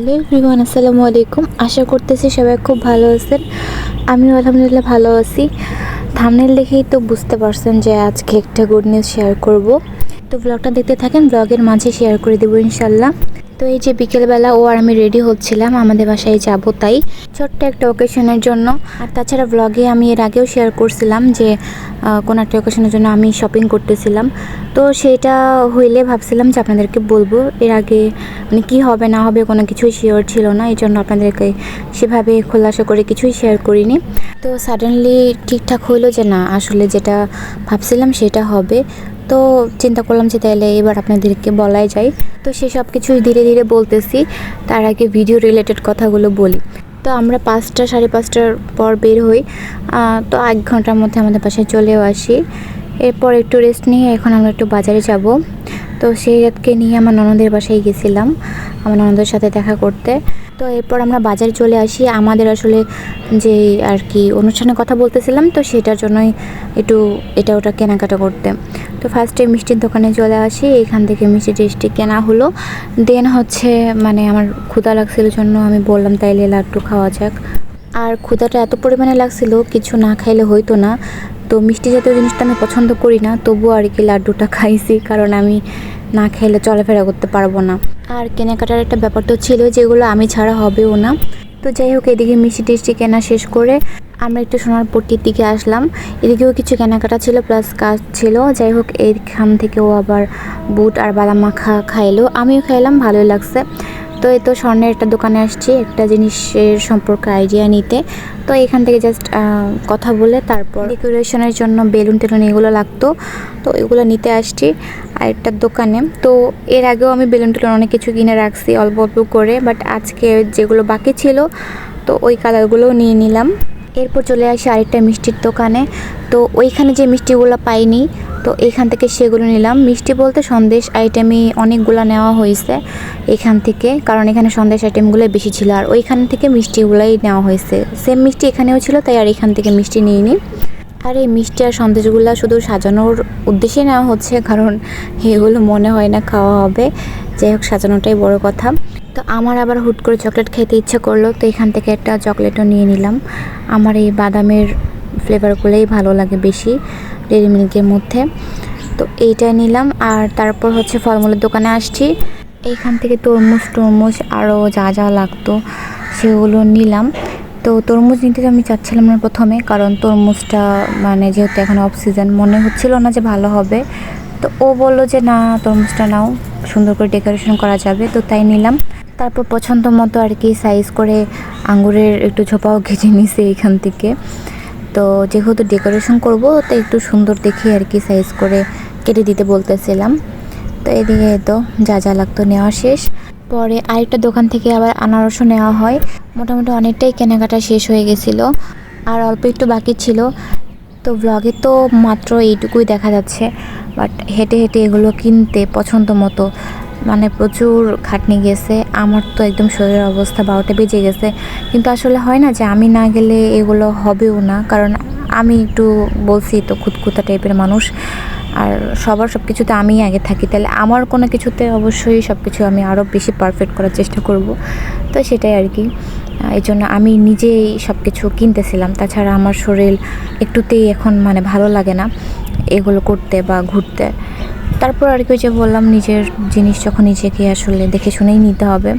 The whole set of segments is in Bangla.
হ্যালো রিভান আসসালামু আলাইকুম। আশা করতেছি সবাই খুব ভালো আছেন। আমি আলহামদুলিল্লাহ ভালো আছি। থামনেল দেখেই তো বুঝতে পারছেন যে আজকে একটা গুড নিউজ শেয়ার করব। তো ব্লগটা দেখতে থাকেন ব্লগের মাঝে শেয়ার করে দেবো ইনশাল্লাহ তো এই যে বিকেলবেলা ও আর আমি রেডি হচ্ছিলাম, আমাদের বাসায় যাব তাই। ছোট্ট একটা ওকেশনের জন্য। আর তাছাড়া ব্লগে আমি এর আগেও শেয়ার করছিলাম যে কোনো একটা ওকেশনের জন্য আমি শপিং করতেছিলাম। তো সেটা হইলে ভাবছিলাম যে আপনাদেরকে বলব, এর আগে মানে কী হবে, না হবে কোনো কিছুই শিওর ছিল না, এই জন্য আপনাদেরকে সেভাবে খোলাসা করে কিছুই শেয়ার করিনি। তো সাডেনলি ঠিকঠাক হইল যে না, আসলে যেটা ভাবছিলাম সেটা হবে। তো চিন্তা করলাম যে তাইলে এবার আপনাদেরকে বলাই যায়। তো সেসব কিছুই ধীরে ধীরে বলতেছি, তার আগে ভিডিও রিলেটেড কথাগুলো বলি। তো আমরা পাঁচটা, সাড়ে পাঁচটার পর বের হই। তো এক ঘণ্টার মধ্যে আমাদের বাসায় চলেও আসি। এরপর একটু রেস্ট নিয়ে এখন আমরা একটু বাজারে যাব। তো সেই রাতকে নিয়ে আমার ননদের বাসায় গেছিলাম, আমার ননদের সাথে দেখা করতে। তো এরপর আমরা বাজারে চলে আসি। আমাদের আসলে যে আর কি অনুষ্ঠানের কথা বলতেছিলাম, তো সেটার জন্যই একটু এটা ওটা কেনাকাটা করতে। তো ফার্স্টে মিষ্টির দোকানে চলে আসি। এখান থেকে মিষ্টি টিষ্টি কেনা হলো। দেন হচ্ছে মানে আমার ক্ষুদা লাগছিল জন্য আমি বললাম, তাইলে লাড্ডু খাওয়া যাক। আর ক্ষুদাটা এত পরিমাণে লাগছিল, কিছু না খাইলে হইতো না। তো মিষ্টি জাতীয় জিনিসটা আমি পছন্দ করি না, তবুও আর কি লাড্ডুটা খাইছি, কারণ আমি না খেলে চলাফেরা করতে পারব না। আর কেনাকাটার একটা ব্যাপার তো ছিল যেগুলো আমি ছাড়া হবেও না। তো যাই হোক, এদিকে মিষ্টি টিষ্টি কেনা শেষ করে আমরা একটু সোনারপট্টির দিকে আসলাম। এদিকেও কিছু কেনাকাটা ছিল, প্লাস কাজ ছিল। যাই হোক এইখান থেকেও আবার বুট আর বাদাম মাখা খাইলো। আমিও খাইলাম, ভালোই লাগছে। তো এই তো স্বর্ণের একটা দোকানে আসছি, একটা জিনিসের সম্পর্কে আইডিয়া নিতে। তো এখান থেকে জাস্ট কথা বলে তারপর ডেকোরেশনের জন্য বেলুন টেলুন এগুলো লাগতো। তো এগুলো নিতে আসছি আরেকটা দোকানে। তো এর আগেও আমি বেলুন টেলুন অনেক কিছু কিনে রাখছি অল্প অল্প করে বাট আজকে যেগুলো বাকি ছিল, তো ওই কালারগুলোও নিয়ে নিলাম। এরপর চলে আসি আরেকটা মিষ্টির দোকানে। তো ওইখানে যে মিষ্টিগুলো পাইনি তো এখান থেকে সেগুলো নিলাম। মিষ্টি বলতে সন্দেশ আইটেমই অনেকগুলো নেওয়া হয়েছে এখান থেকে, কারণ এখানে সন্দেশ আইটেমগুলো বেশি ছিল। আর ওইখান থেকে মিষ্টিগুলোই নেওয়া হয়েছে। সেম মিষ্টি এখানেও ছিল, তাই আর এখান থেকে মিষ্টি নিইনি। আর এই মিষ্টি আর সন্দেশগুলো শুধু সাজানোর উদ্দেশ্যে নেওয়া হচ্ছে, কারণ এগুলো মনে হয় না খাওয়া হবে। যাই হোক, সাজানোটাই বড় কথা। তো আমার আবার হুট করে চকলেট খেতে ইচ্ছে করল, তো এখান থেকে একটা চকলেটও নিয়ে নিলাম। আমার এই বাদামের ফ্লেভারগুলোই ভালো লাগে বেশি ডেরি মিল্কের মধ্যে। তো এইটা নিলাম। আর তারপর হচ্ছে ফলমূলের দোকানে আসছি। এইখান থেকে তরমুজ টরমুজ আরও যা যা লাগতো সেগুলো নিলাম। তো তরমুজ নিতে আমি চাচ্ছিলাম না প্রথমে, কারণ তরমুজটা মানে যেহেতু এখন অফ সিজন মনে হচ্ছিল না যে ভালো হবে। তো ও বলল যে, না, তরমুজটা নাও, সুন্দর করে ডেকোরেশন করা যাবে। তো তাই নিলাম। তারপর পছন্দ মতো আর কি সাইজ করে আঙুরের একটু ঝোপাও ঘেটে নিছে এখান থেকে। তো যেহেতু ডেকোরেশন করব, তো একটু সুন্দর দেখে আর কি সাইজ করে কেটে দিতে বলতেছিলাম। তো এদিকে তো যা যা লাগতো নেওয়া শেষ। পরে আরেকটা দোকান থেকে আবার আনারসও নেওয়া হয়। মোটামুটি অনেকটাই কেনাকাটা শেষ হয়ে গেছিল। আর অল্প একটু বাকি ছিল। তো ব্লগে তো মাত্র এইটুকুই দেখা যাচ্ছে। বাট হেঁটে হেঁটে এগুলো কিনতে পছন্দ মতো। মানে প্রচুর খাটনি গেছে, আমার তো একদম শরীরের অবস্থা বারোটা বেজে গেছে। কিন্তু আসলে হয় না যে আমি না গেলে এগুলো হবেও না, কারণ আমি একটু বলছি তো খুঁতখুতা টাইপের মানুষ। আর সবার সব কিছুতে আমি আগে থাকি, তাহলে আমার কোনো কিছুতে অবশ্যই সব কিছু আমি আরও বেশি পারফেক্ট করার চেষ্টা করব। তো সেটাই আর কি। এই জন্য আমি নিজেই সব কিছু কিনতেছিলাম। তাছাড়া আমার শরীর একটুতেই এখন মানে ভালো লাগে না, এগুলো করতে বা ঘুরতে। তারপর আর কি যে বললাম, নিজের জিনিস যখন নিজেকে আসলে দেখে শুনেই নিতে হবে।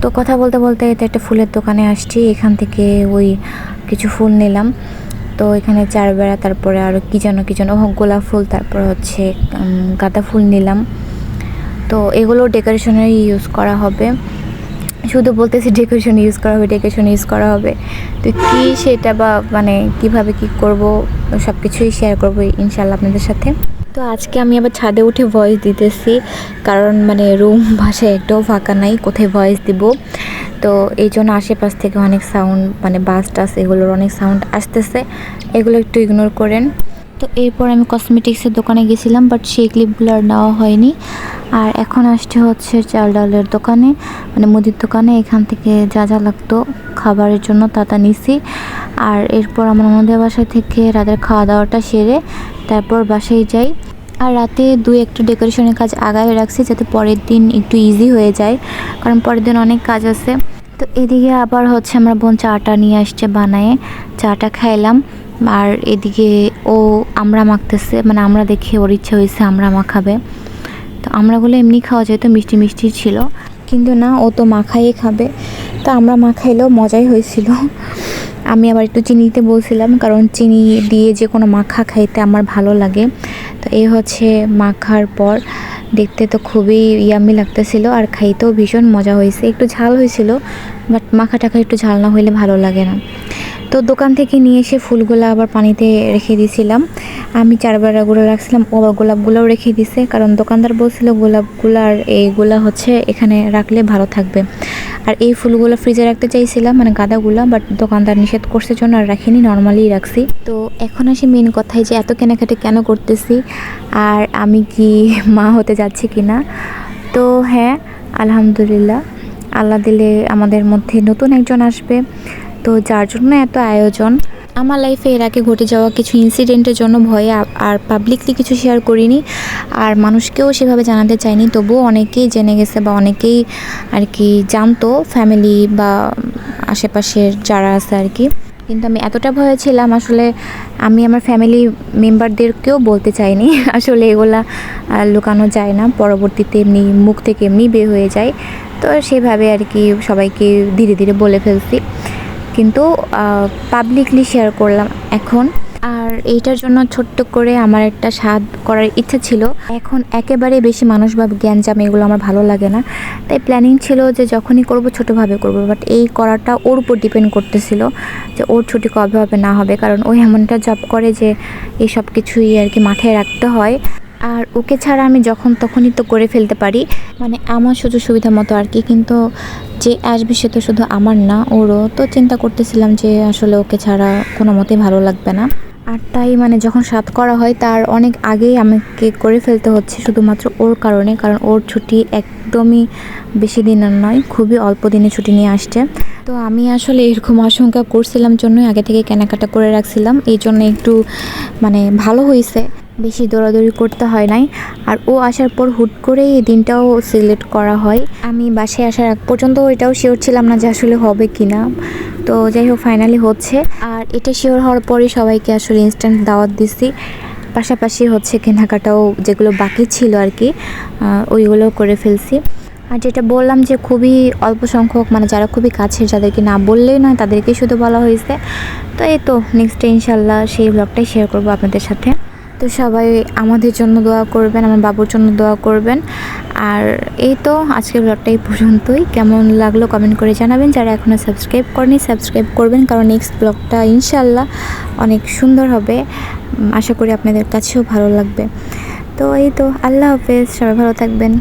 তো কথা বলতে বলতে এতে একটা ফুলের দোকানে আসছি, এখান থেকে ওই কিছু ফুল নিলাম। তো এখানে চার বেড়া, তারপরে আরও কী যেন কী যেন গোলাপ ফুল, তারপর হচ্ছে গাঁদা ফুল নিলাম। তো এগুলো ডেকোরেশনের ইউজ করা হবে। শুধু বলতেছি ডেকোরেশন ইউজ করা হবে ডেকোরেশন ইউজ করা হবে। তো কী সেটা বা মানে কীভাবে কি করব সব কিছুই শেয়ার করব ইনশাল্লাহ আপনাদের সাথে। তো আজকে আমি আবার ছাদে উঠে ভয়েস দিতেছি, কারণ মানে রুম বাসায় একটাও ফাঁকা নাই, কোথায় ভয়েস দিব? তো এই জন্য আশেপাশ থেকে অনেক সাউন্ড মানে বাস টাস এগুলোর অনেক সাউন্ড আসতেছে, এগুলো একটু ইগনোর করেন। তো এরপর আমি কসমেটিক্সের দোকানে গেছিলাম বাট সেই ক্লিপগুলো আর নেওয়া হয়নি। আর এখন আসছে হচ্ছে চাল ডালের দোকানে মানে মুদির দোকানে। এখান থেকে যা যা লাগতো খাবারের জন্য তা তা নিছি। আর এরপর আমরা আমাদের বাসা থেকে রাতের খাওয়া দাওয়াটা সেরে তারপর বাসায় যাই। আর রাতে দুই একটু ডেকোরেশনের কাজ আগায় রাখছি যাতে পরের দিন একটু ইজি হয়ে যায়, কারণ পরের দিন অনেক কাজ আছে। তো এদিকে আবার হচ্ছে আমরা বোন চাটা নিয়ে আসছে বানায়ে। চাটা খাইলাম। আর এদিকে ও আমরা মাখতেছে মানে আমরা দেখে ওর ইচ্ছে হয়েছে আমরা মাখাবে। তো আমরাগুলো এমনি খাওয়া যায়, তো মিষ্টি মিষ্টি ছিল। কিন্তু না, ও তো মাখাইয়ে খাবে। তো আমরা মাখাইলেও মজাই হয়েছিল। আমি আবার একটু চিনিতে বলছিলাম, কারণ চিনি দিয়ে যে কোনো মাখা খাইতে আমার ভালো লাগে। তো এই হচ্ছে মাখার পর দেখতে তো খুবই ইয়ামি লাগতেছিল আর খাইতেও ভীষণ মজা হয়েছে। একটু ঝাল হয়েছিল, বাট মাখা টাখা একটু ঝাল না হইলে ভালো লাগে না। তো দোকান থেকে নিয়ে এসে ফুলগুলো আবার পানিতে রেখে দিয়েছিলাম আমি চারবেলাগুলো রাখছিলাম, ও গোলাপগুলোও রেখে দিছে। কারণ দোকানদার বলছিল গোলাপগুলো আর এইগুলা হচ্ছে এখানে রাখলে ভালো থাকবে। আর এই ফুলগুলো ফ্রিজে রাখতে চাইছিলাম মানে গাঁদাগুলো বাট দোকানদার নিষেধ করছে জন্য আর রাখিনি নর্মালি রাখছি। তো এখন আসি মেন কথায় যে এত কেনাকাটি কেন করতেছি, আর আমি কি মা হতে যাচ্ছি কি না তো হ্যাঁ আলহামদুলিল্লাহ, আল্লাহ দিলে আমাদের মধ্যে নতুন একজন আসবে। তো যার জন্য এত আয়োজন। আমার লাইফে এর আগে ঘটে যাওয়া কিছু ইনসিডেন্টের জন্য ভয়ে আর পাবলিকলি কিছু শেয়ার করিনি। আর মানুষকেও সেভাবে জানাতে চাইনি, তবুও অনেকেই জেনে গেছে বা অনেকেই আর কি জানতো ফ্যামিলি বা আশেপাশের যারা আছে আর কি। কিন্তু আমি এতটা ভয়ে ছিলাম, আসলে আমি আমার ফ্যামিলি মেম্বারদেরকেও বলতে চাইনি। আসলে এগুলা লুকানো যায় না, পরবর্তীতে এমনি মুখ থেকে এমনি বের হয়ে যায়। তো সেভাবে আর কি সবাইকে ধীরে ধীরে বলে ফেলছি। কিন্তু পাবলিকলি শেয়ার করলাম এখন। আর এইটার জন্য ছোট্ট করে আমার একটা স্বাদ করার ইচ্ছা ছিল। এখন একেবারে বেশি মানুষ বা জ্ঞানজাম এগুলো আমার ভালো লাগে না। তাই প্ল্যানিং ছিল যে যখনই করব ছোটোভাবে করব। বাট এই করাটা ওর উপর ডিপেন্ড করতেছিল যে ওর ছুটি কবে হবে, না হবে। কারণ ও এমনটা জব করে যে এই সব কিছুই আর কি মাথায় রাখতে হয়। আর ওকে ছাড়া আমি যখন তখনই তো করে ফেলতে পারি। মানে আমার সুযোগ সুবিধা মতো আর কি। কিন্তু যে আসবে সে তো শুধু আমার না, ওরও। তো চিন্তা করতেছিলাম যে আসলে ওকে ছাড়া কোনো মতেই ভালো লাগবে না। আর তাই মানে যখন সাত করা হয়, তার অনেক আগেই আমাকে করে ফেলতে হচ্ছে, শুধুমাত্র ওর কারণে। কারণ ওর ছুটি একদমই বেশি দিনের নয়, খুবই অল্প দিনে ছুটি নিয়ে আসছে। তো আমি আসলে এরকম আশঙ্কা করছিলাম, জন্যই আগে থেকে কেনাকাটা করে রাখছিলাম। এই জন্য একটু মানে ভালো হয়েছে। বেশি দৌড়াদৌড়ি করতে হয় নাই। আর ও আসার পর হুট করে এই দিনটাও সিলেক্ট করা হয়। আমি বাসায় আসার আগ পর্যন্ত এটাও শিওর ছিলাম না যে আসলে হবে কি না তো যাই হোক ফাইনালি হচ্ছে। আর এটা শিওর হওয়ার পরে সবাইকে আসলে ইনস্ট্যান্ট দাওয়াত দিছি। পাশাপাশি হচ্ছে কেনাকাটাও যেগুলো বাকি ছিল আর কি আহ, ওইগুলোও করে ফেলছি। আর যেটা বললাম যে খুবই অল্প সংখ্যক মানে যারা খুবই কাছের যাদেরকে না বললেই নয় তাদেরকে শুধু বলা হয়েছে। তো এই তো নেক্সট ইনশাল্লাহ সেই ব্লগটাই শেয়ার করব আপনাদের সাথে। তো সবাই আমাদের জন্য দোয়া করবেন, আমার বাবুর জন্য দোয়া করবেন। আর এই তো আজকের ব্লগটা এই পর্যন্তই। কেমন লাগল কমেন্ট করে জানাবেন। যারা এখনও সাবস্ক্রাইব করেনি সাবস্ক্রাইব করবেন। কারণ নেক্সট ব্লগটা ইনশাল্লাহ অনেক সুন্দর হবে। আশা করি আপনাদের কাছেও ভালো লাগবে। তো এই তো, আল্লাহ হাফেজ। সবাই ভালো থাকবেন।